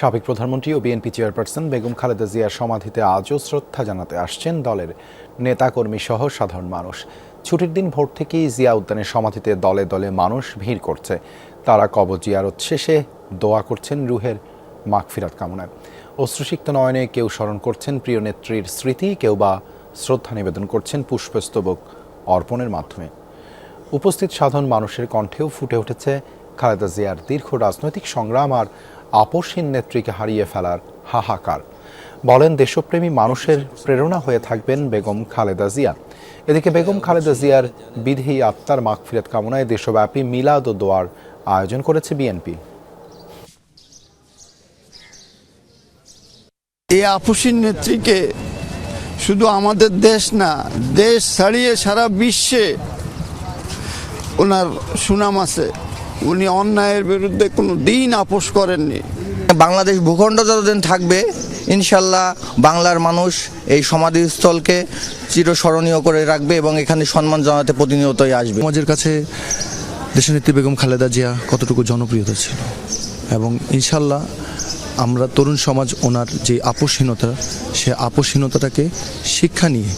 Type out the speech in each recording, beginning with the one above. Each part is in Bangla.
সাবেক প্রধানমন্ত্রী ও B N P chairperson Begum Khaleda জিয়ার সমাধিতে আজও শ্রদ্ধা জানাতে আসছেন দলের নেতাকর্মী সহ সাধারণ মানুষ। ছুটির দিন ভোর থেকেই জিয়া উদ্যানের সমাধিতে দলে দলে মানুষ ভিড় করছে। তারা কবর জিয়ারত শেষে দোয়া করছেন রুহের মাগফিরাত কামনায়। অশ্রুসিক্ত নয়নে কেউ স্মরণ করছেন প্রিয় নেত্রীর স্মৃতি, কেউ বা শ্রদ্ধা নিবেদন করছেন পুষ্পস্তবক অর্পণের মাধ্যমে। উপস্থিত সাধারণ মানুষের কণ্ঠেও ফুটে উঠেছে খালেদা জিয়ার দীর্ঘ রাজনৈতিক সংগ্রাম আর আপসহীন নেত্রীকে হারিয়ে ফেলার হাহাকার। বলেন, দেশপ্রেমী মানুষের প্রেরণা হয়ে থাকবেন বেগম খালেদা জিয়া। এদিকে বেগম খালেদা জিয়ার বিধি আত্মার মাগফিরাত কামনায় দেশব্যাপী মিলাদ ও দোয়ার আয়োজন করেছে বিএনপি। এই আপসীন নেত্রীকে শুধু আমাদের দেশ না, দেশ ছাড়িয়ে সারা বিশ্বে ওনার সুনাম আছে। উনি অন্যায়ের বিরুদ্ধে কোনো দিন আপোষ করেননি। বাংলাদেশ ভূখণ্ড যতদিন থাকবে ইনশাল্লাহ বাংলার মানুষ এই সমাধিস্থলকে চিরস্মরণীয় করে রাখবে এবং এখানে সম্মান জানাতে প্রতিনিয়তই আসবে। সমাজের কাছে দেশনেত্রী বেগম খালেদা জিয়া কতটুকু জনপ্রিয়তা ছিল? এবং ইনশাল্লাহ আমরা তরুণ সমাজ ওনার যে আপোষহীনতা সে আপোষহীনতাটাকে শিক্ষা নিয়ে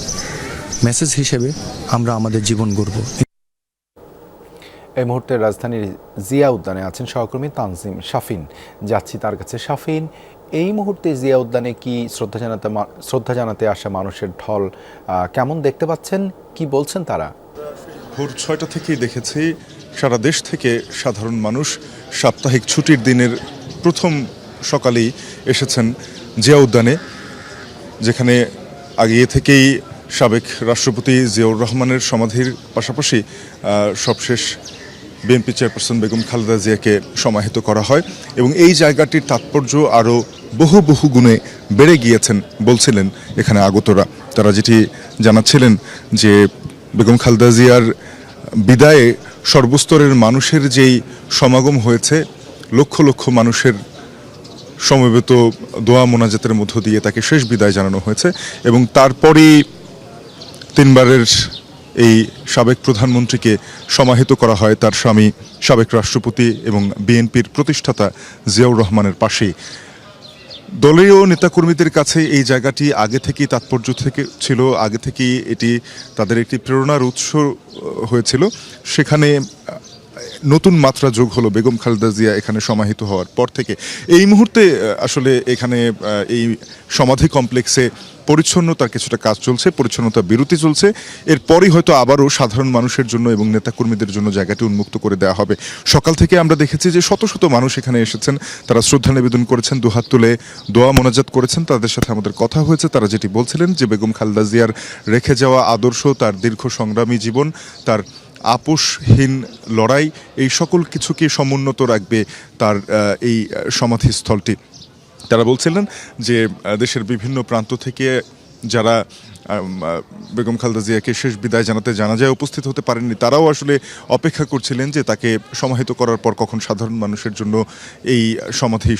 মেসেজ হিসেবে আমরা আমাদের জীবন গড়ব। এই মুহূর্তে রাজধানীর জিয়া উদ্যানে আছেন সহকর্মী তানজিম শাফিন। যাচ্ছি তার কাছে। শাফিন, এই মুহূর্তে জিয়া উদ্যানে কি শ্রদ্ধা জানাতে শ্রদ্ধা জানাতে আসা মানুষের ঢল কেমন দেখতে পাচ্ছেন? কি বলছেন তারা? ভোর ছয়টা থেকেই দেখেছি সারা দেশ থেকে সাধারণ মানুষ সাপ্তাহিক ছুটির দিনের প্রথম সকালেই এসেছেন জিয়া উদ্যানে, যেখানে আগে থেকেই সাবেক রাষ্ট্রপতি জিয়াউর রহমানের সমাধির পাশাপাশি সবশেষ বিএনপি চেয়ারপারসন বেগম খালেদা জিয়াকে সমাহিত করা হয় এবং এই জায়গাটির তাৎপর্য আরও বহু বহু গুণে বেড়ে গিয়েছেন বলছিলেন এখানে আগতরা। তারা যেটি জানাচ্ছিলেন যে বেগম খালেদা জিয়ার বিদায়ে সর্বস্তরের মানুষের যেই সমাগম হয়েছে, লক্ষ লক্ষ মানুষের সমবেত দোয়া মোনাজাতের মধ্য দিয়ে তাকে শেষ বিদায় জানানো হয়েছে এবং তারপরেই তিনবারের এই সাবেক প্রধানমন্ত্রীকে সমাহিত করা হয় তার স্বামী সাবেক রাষ্ট্রপতি এবং বিএনপির প্রতিষ্ঠাতা জিয়াউর রহমানের পাশেই। দলীয় নেতাকর্মীদের কাছে এই জায়গাটি আগে থেকেই তাৎপর্য থেকে ছিল, আগে থেকেই এটি তাদের একটি প্রেরণার উৎস হয়েছিল। সেখানে নতুন মাত্রা যোগ হলো বেগম খালেদা জিয়া এখানে সমাহিত হওয়ার পর থেকে। এই মুহূর্তে আসলে এখানে এই সমাধি কমপ্লেক্সে পরিচ্ছন্নতার কিছুটা কাজ চলছে পরিচ্ছন্নতা বিরতি চলছে। এরপরই হয়তো আবারও সাধারণ মানুষের জন্য এবং নেতাকর্মীদের জন্য জায়গাটি উন্মুক্ত করে দেওয়া হবে। সকাল থেকে আমরা দেখেছি যে শত শত মানুষ এখানে এসেছেন। তারা শ্রদ্ধা নিবেদন করেছেন, দুহাত তুলে দোয়া মোনাজাত করেছেন। তাদের সাথে আমাদের কথা হয়েছে। তারা যেটি বলছিলেন যে বেগম খালেদা জিয়ার রেখে যাওয়া আদর্শ, তার দীর্ঘ সংগ্রামী জীবন, তার আপোষহীন লড়াই, এই সকল কিছুকে সমুন্নত রাখবে তার এই সমাধিস্থলটি। তারা বলছিলেন যে দেশের বিভিন্ন প্রান্ত থেকে যারা বেগম খালেদা জিয়াকে শেষ বিদায় জানাতে জানা যায় উপস্থিত হতে পারেননি, তারাও আসলে অপেক্ষা করছিলেন যে তাকে সমাহিত করার পর কখন সাধারণ মানুষের জন্য এই সমাধি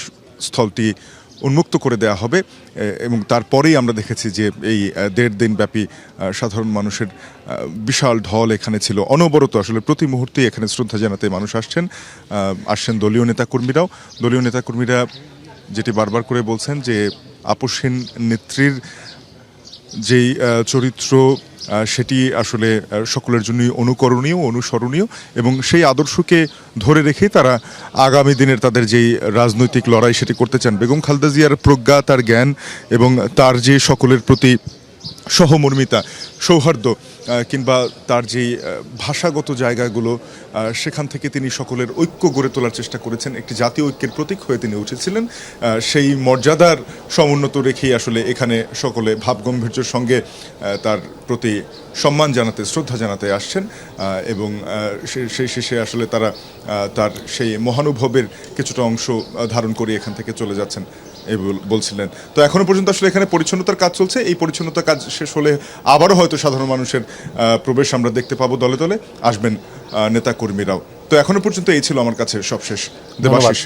স্থলটি উন্মুক্ত করে দেওয়া হবে এবং তারপরেই আমরা দেখেছি যে এই দেড় দিনব্যাপী সাধারণ মানুষের বিশাল ঢল এখানে ছিল। অনবরত আসলে প্রতি মুহূর্তেই এখানে শ্রদ্ধা জানাতে মানুষ আসছেন। আসছেন দলীয় নেতাকর্মীরাও। দলীয় নেতাকর্মীরা যেটি বারবার করে বলছেন যে, আপসহীন নেত্রীর যেই চরিত্র সেটি আসলে সকলের জন্যই অনুকরণীয়, অনুসরণীয় এবং সেই আদর্শকে ধরে রেখে তারা আগামী দিনের তাদের যেই রাজনৈতিক লড়াই সেটি করতে চান। বেগম খালদা জিয়ার প্রজ্ঞা, তার জ্ঞান এবং তার যে সকলের প্রতি সহমর্মিতা, সৌহার্দ্য কিংবা তার যেই ভাষাগত জায়গাগুলো সেখান থেকে তিনি সকলের ঐক্য গড়ে তোলার চেষ্টা করেছেন। একটি জাতীয় ঐক্যের প্রতীক হয়ে তিনি উঠেছিলেন। সেই মর্যাদার সমুন্নত রেখেই আসলে এখানে সকলে ভাবগম্ভীর্যের সঙ্গে তার প্রতি সম্মান জানাতে, শ্রদ্ধা জানাতে আসছেন। এবং সেই শেষে আসলে তারা তার সেই মহানুভবের কিছুটা অংশ ধারণ করে এখান থেকে চলে যাচ্ছেন। এই বলছিলেন। তো এখনও পর্যন্ত আসলে এখানে পরিচ্ছন্নতার কাজ চলছে। এই পরিচ্ছন্নতার কাজ শেষ হলে আবারও হয়তো সাধারণ মানুষের আহ, প্রবেশ আমরা দেখতে পাবো দলে দলে। আসবেন নেতা কর্মীরাও তো এখনও পর্যন্ত এই ছিল আমার কাছে সবশেষ। দেবাশিস।